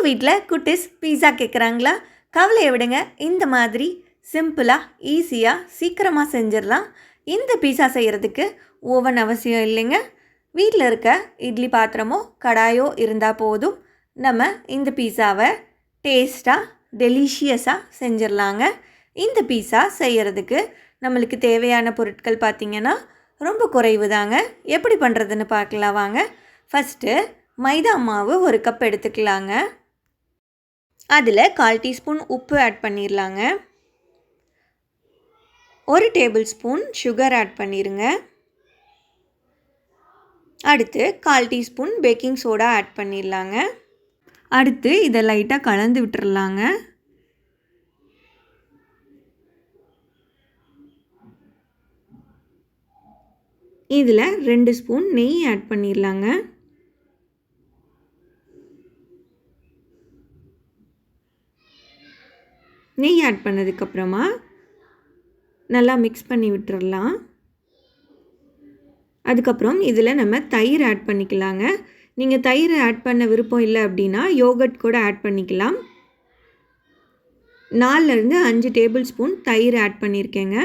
உங்கள் வீட்டில் குட்டிஸ் பீஸா கேட்குறாங்களா கவலையை விடுங்க. இந்த மாதிரி சிம்பிளாக ஈஸியாக சீக்கிரமாக செஞ்சிடலாம். இந்த பீஸா செய்கிறதுக்கு ஓவன் அவசியம் இல்லைங்க. வீட்டில் இருக்க இட்லி பாத்திரமோ கடாயோ இருந்தால் போதும். நம்ம இந்த பீஸாவை டேஸ்ட்டாக டெலிஷியஸாக செஞ்சிடலாங்க. இந்த பீஸா செய்கிறதுக்கு நம்மளுக்கு தேவையான பொருட்கள் பார்த்திங்கன்னா ரொம்ப குறைவு தாங்க எப்படி பண்ணுறதுன்னு பார்க்கலாம் வாங்க. ஃபஸ்ட்டு மைதா மாவு ஒரு கப் எடுத்துக்கலாங்க. அதில் கால் டீஸ்பூன் உப்பு ஆட் பண்ணிடலாங்க ஒரு டேபிள் ஸ்பூன் சுகர் ஆட் பண்ணிடுங்க அடுத்து கால் டீஸ்பூன் பேக்கிங் சோடா ஆட் பண்ணிடலாங்க அடுத்து இதை லைட்டாக கலந்து விட்டுறலாங்க இதில் ரெண்டு ஸ்பூன் நெய் ஆட் பண்ணிடலாங்க நெய் ஆட் பண்ணதுக்கப்புறமா நல்லா மிக்ஸ் பண்ணி விட்டுறலாம். அதுக்கப்புறம் இதில் நம்ம தயிர் ஆட் பண்ணிக்கலாங்க. நீங்கள் தயிர் ஆட் பண்ண விருப்பம் இல்லை அப்படின்னா யோகட் கூட ஆட் பண்ணிக்கலாம். நாலுலேருந்து அஞ்சு டேபிள் ஸ்பூன் தயிர் ஆட் பண்ணியிருக்கேங்க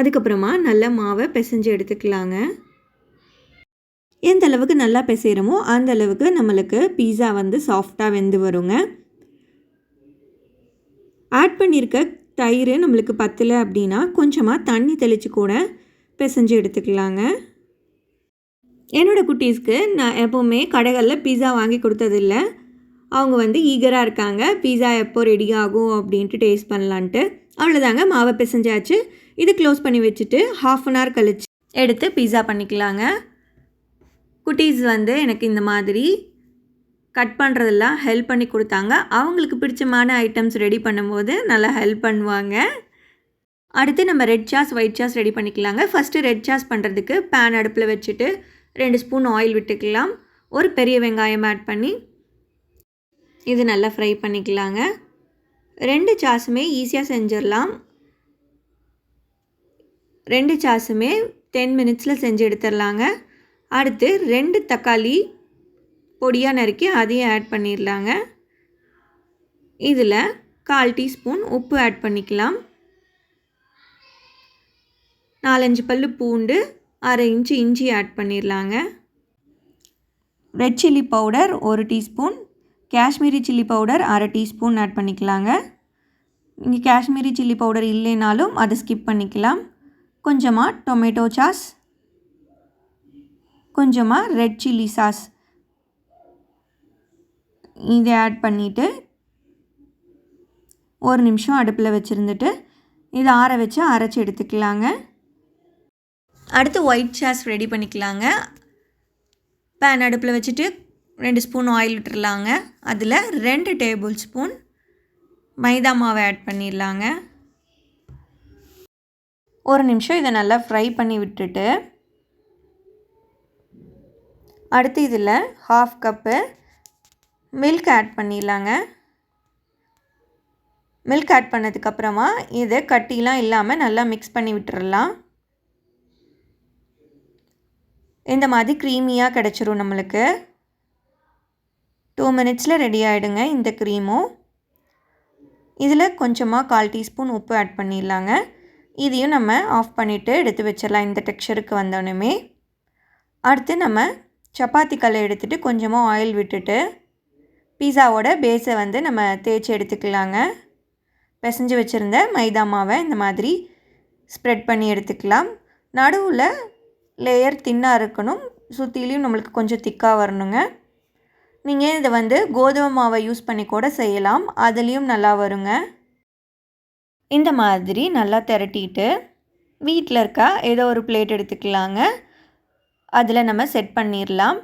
அதுக்கப்புறமா நல்ல மாவை பிசைஞ்சு எடுத்துக்கலாங்க. எந்த அளவுக்கு நல்லா பிசைகிறோமோ அந்த அளவுக்கு நம்மளுக்கு பீஸா வந்து சாஃப்டாக வெந்து வருங்க. ஆட் பண்ணியிருக்க தயிர் நம்மளுக்கு பத்தலை அப்படின்னா கொஞ்சமாக தண்ணி தெளித்து கூட பிசைஞ்சு எடுத்துக்கலாங்க. என்னோடய குட்டீஸ்க்கு நான் எப்போவுமே கடைகளில் பீஸா வாங்கி கொடுத்ததில்ல. அவங்க வந்து ஈகராக இருக்காங்க. பீஸா எப்போ ரெடி ஆகும் அப்படின்ட்டு டேஸ்ட் பண்ணலான்ட்டு. அவ்வளோதாங்க மாவை பிசைஞ்சாச்சு. இது க்ளோஸ் பண்ணி வச்சுட்டு ஹாஃப் அன் ஹவர் கழிச்சு எடுத்து பீஸா பண்ணிக்கலாங்க. குட்டீஸ் வந்து எனக்கு இந்த மாதிரி கட் பண்ணுறதெல்லாம் ஹெல்ப் பண்ணி கொடுத்தாங்க. அவங்களுக்கு பிடிச்சமான ஐட்டம்ஸ் ரெடி பண்ணும்போது நல்லா ஹெல்ப் பண்ணுவாங்க. அடுத்து நம்ம red sauce white sauce ready பண்ணிக்கலாங்க. ஃபஸ்ட்டு ரெட் சாஸ் பண்ணுறதுக்கு பேன் அடுப்பில் வச்சுட்டு ரெண்டு ஸ்பூன் ஆயில் விட்டுக்கலாம். ஒரு பெரிய வெங்காயம் ஆட் பண்ணி இது நல்லா ஃப்ரை பண்ணிக்கலாங்க. ரெண்டு சாஸுமே ஈஸியாக செஞ்சிடலாம். ரெண்டு சாஸுமே டென் மினிட்ஸில் செஞ்சு எடுத்துடலாங்க. அடுத்து ரெண்டு தக்காளி பொடியாக நறுக்கி அதையும் ஆட் பண்ணிடலாங்க. இதில் கால் டீஸ்பூன் உப்பு ஆட் பண்ணிக்கலாம். நாலஞ்சு பல் பூண்டு அரை இன்ச்சு இஞ்சி ஆட் பண்ணிடலாங்க. ரெட் சில்லி பவுடர் ஒரு டீஸ்பூன் காஷ்மீரி சில்லி பவுடர் அரை டீஸ்பூன் ஆட் பண்ணிக்கலாங்க. இங்கே காஷ்மீரி சில்லி பவுடர் இல்லைனாலும் அதை ஸ்கிப் பண்ணிக்கலாம். கொஞ்சமாக டொமேட்டோ சாஸ் கொஞ்சமாக ரெட் சில்லி சாஸ் இதை ஆட் பண்ணிவிட்டு ஒரு நிமிஷம் அடுப்பில் வச்சுருந்துட்டு இதை ஆற வச்சு அரைச்சி எடுத்துக்கலாங்க. அடுத்து ஒயிட் சாஸ் ரெடி பண்ணிக்கலாங்க. பேன் அடுப்பில் வச்சுட்டு ரெண்டு ஸ்பூன் ஆயில் விட்டுடலாங்க அதில் ரெண்டு டேபிள் ஸ்பூன் மைதா மாவை ஆட் பண்ணிடலாங்க. ஒரு நிமிஷம் இதை நல்லா ஃப்ரை பண்ணி விட்டுட்டு அடுத்து இதில் ஹாஃப் கப்பு மில்க் ஆட் பண்ணிடலாங்க. மில்க் ஆட் பண்ணதுக்கப்புறமா இதை கட்டிலாம் இல்லாமல் நல்லா மிக்ஸ் பண்ணி விட்டுறலாம். இந்த மாதிரி க்ரீமியாக கிடச்சிரும் நம்மளுக்கு. டூ மினிட்ஸில் ரெடி ஆகிடுங்க இந்த க்ரீமும் இதில் கொஞ்சமாக கால் டீஸ்பூன் உப்பு ஆட் பண்ணிடலாங்க. இதையும் நம்ம ஆஃப் பண்ணிவிட்டு எடுத்து வச்சிடலாம் இந்த டெக்ஸ்சருக்கு வந்தோடனே. அடுத்து நம்ம சப்பாத்தி கல்லை எடுத்துகிட்டு கொஞ்சமாக ஆயில் விட்டுட்டு பீஸாவோட பேஸை வந்து நம்ம தேய்ச்சி எடுத்துக்கலாங்க. பிசைஞ்சு வச்சுருந்த மைதா மாவை இந்த மாதிரி ஸ்ப்ரெட் பண்ணி எடுத்துக்கலாம். நடுவில் லேயர் தின்னாக இருக்கணும். சுற்றிலையும் நம்மளுக்கு கொஞ்சம் திக்காக வரணுங்க. நீங்கள் இதை வந்து கோதுமை மாவை யூஸ் பண்ணி கூட செய்யலாம். அதுலேயும் நல்லா வருங்க. இந்த மாதிரி நல்லா திரட்டிட்டு வீட்டில் இருக்கா ஏதோ ஒரு பிளேட் எடுத்துக்கலாங்க. அதில் நம்ம செட் பண்ணிடலாம்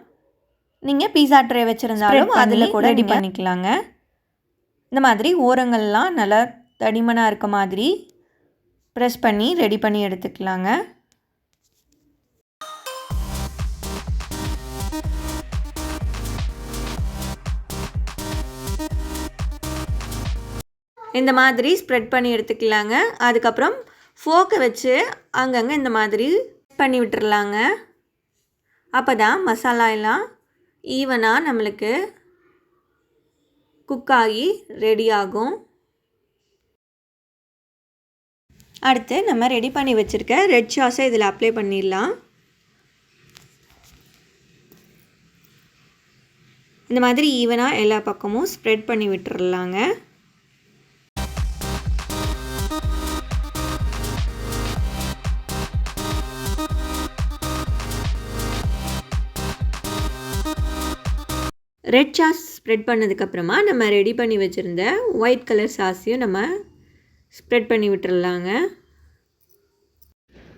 நீங்கள் பீஸா ட்ரே வச்சுருந்தாலும் அதில் கூட ரெடி பண்ணிக்கலாங்க. இந்த மாதிரி ஓரங்கள்லாம் நல்லா தடிமனாக இருக்க மாதிரி ப்ரெஸ் பண்ணி ரெடி பண்ணி எடுத்துக்கலாங்க. இந்த மாதிரி ஸ்ப்ரெட் பண்ணி எடுத்துக்கலாங்க. அதுக்கப்புறம் ஃபோக்கை வச்சு அங்கங்கே இந்த மாதிரி பண்ணி விட்டுறலாங்க அப்போ தான் மசாலா எல்லாம் ஈவனாக நம்மளுக்கு குக் ஆகி ரெடி ஆகும். அடுத்து நம்ம ரெடி பண்ணி வச்சுருக்க ரெட் சாஸை இதில் அப்ளை பண்ணிடலாம். இந்த மாதிரி ஈவனாக எல்லா பக்கமும் ஸ்ப்ரெட் பண்ணி விட்டுறலாங்க. ரெட் சாஸ் ஸ்ப்ரெட் பண்ணதுக்கப்புறமா நம்ம ரெடி பண்ணி வச்சுருந்த ஒயிட் கலர் சாஸையும் நம்ம ஸ்ப்ரெட் பண்ணி விட்டுறலாங்க.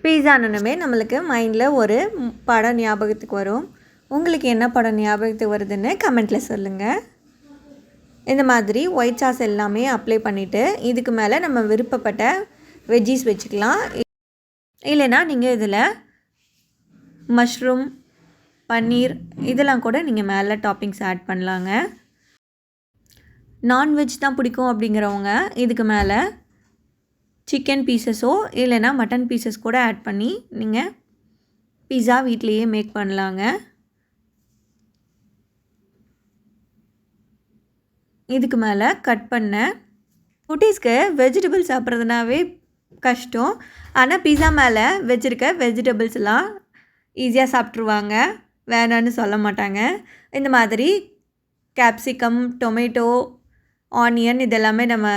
பீஸானனுமே நம்மளுக்கு மைண்டில் ஒரு படம் ஞாபகத்துக்கு வரும். உங்களுக்கு என்ன படம் ஞாபகத்துக்கு வருதுன்னு கமெண்ட்டில் சொல்லுங்கள் இந்த மாதிரி ஒயிட் சாஸ் எல்லாமே அப்ளை பண்ணிவிட்டு இதுக்கு மேலே நம்ம விருப்பப்பட்ட வெஜ்ஜீஸ் வச்சுக்கலாம். இல்லைன்னா நீங்கள் இதில் மஷ்ரூம் பன்னீர் இதெல்லாம் கூட நீங்கள் மேலே டாப்பிங்ஸ் ஆட் பண்ணலாங்க. நான்வெஜ் தான் பிடிக்கும் அப்படிங்கிறவங்க இதுக்கு மேலே சிக்கன் பீசஸோ இல்லைன்னா மட்டன் பீசஸ் கூட ஆட் பண்ணி நீங்கள் பீஸா வீட்லேயே மேக் பண்ணலாங்க. இதுக்கு மேலே கட் பண்ண குட்டீஸ்க்கு வெஜிடபிள்ஸ் சாப்பிட்றதுனாவே கஷ்டம். ஆனால் பீஸா மேலே வச்சுருக்க வெஜிடபிள்ஸ்லாம் ஈஸியாக சாப்பிட்ருவாங்க வேணான்னு சொல்ல மாட்டாங்க. இந்த மாதிரி கேப்சிகம் டொமேட்டோ ஆனியன் இதெல்லாமே நம்ம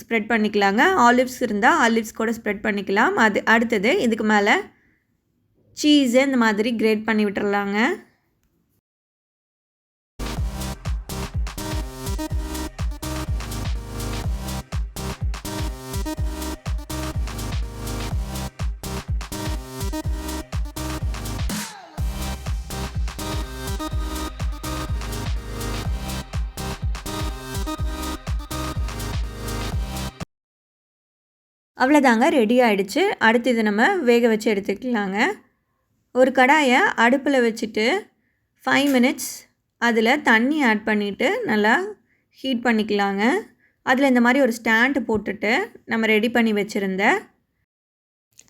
ஸ்ப்ரெட் பண்ணிக்கலாங்க. ஆலிவ்ஸ் இருந்தால் ஆலிவ்ஸ் கூட ஸ்ப்ரெட் பண்ணிக்கலாம். அது அடுத்தது இதுக்கு மேலே சீஸு இந்த மாதிரி கிரேட் பண்ணி விட்டுறலாங்க. அவ்வளோதாங்க ரெடி ஆகிடுச்சு அடுத்து இதை நம்ம வேக வச்சு எடுத்துக்கலாங்க. ஒரு கடாயை அடுப்பில் வச்சுட்டு ஃபைவ் மினிட்ஸ் அதில் தண்ணி ஆட் பண்ணிவிட்டு நல்லா ஹீட் பண்ணிக்கலாங்க. அதில் இந்த மாதிரி ஒரு ஸ்டாண்டு போட்டுட்டு நம்ம ரெடி பண்ணி வச்சுருந்த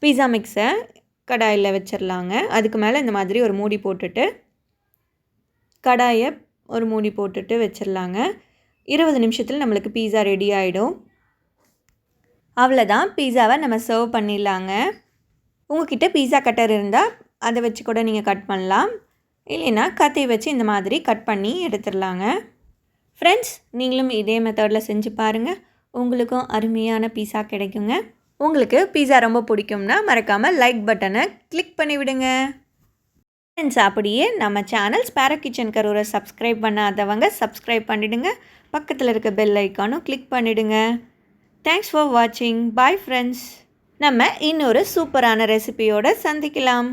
பீஸா மிக்ஸை கடாயில் வச்சிடலாங்க அதுக்கு மேலே இந்த மாதிரி ஒரு மூடி போட்டுட்டு கடாயை ஒரு மூடி போட்டுட்டு வச்சிடலாங்க இருபது நிமிஷத்தில் நம்மளுக்கு பீஸா ரெடி ஆகிடும் அவ்வளோதான் பீஸாவை நம்ம சர்வ் பண்ணிடலாங்க. உங்ககிட்ட பீஸா கட்டர் இருந்தால் அதை வச்சு கூட நீங்கள் கட் பண்ணலாம். இல்லைன்னா கத்தை வச்சு இந்த மாதிரி கட் பண்ணி எடுத்துடலாங்க. ஃப்ரெண்ட்ஸ் நீங்களும் இதே மெத்தடில் செஞ்சு பாருங்கள் உங்களுக்கும் அருமையான பீஸா கிடைக்குங்க. உங்களுக்கு பீஸா ரொம்ப பிடிக்கும்னா மறக்காமல் லைக் பட்டனை கிளிக் பண்ணி விடுங்க. ஃப்ரெண்ட்ஸ் அப்படியே நம்ம சேனல் ஸ்பேரோ கிச்சன் கரூரை சப்ஸ்கிரைப் பண்ணாதவங்க சப்ஸ்கிரைப் பண்ணிவிடுங்க பக்கத்தில் இருக்க பெல் ஐக்கானும் கிளிக் பண்ணிவிடுங்க தேங்க்ஸ் ஃபார் வாட்சிங் பாய் ஃப்ரெண்ட்ஸ் நம்ம இன்னொரு சூப்பரான ரெசிபியோடு சந்திக்கலாம்.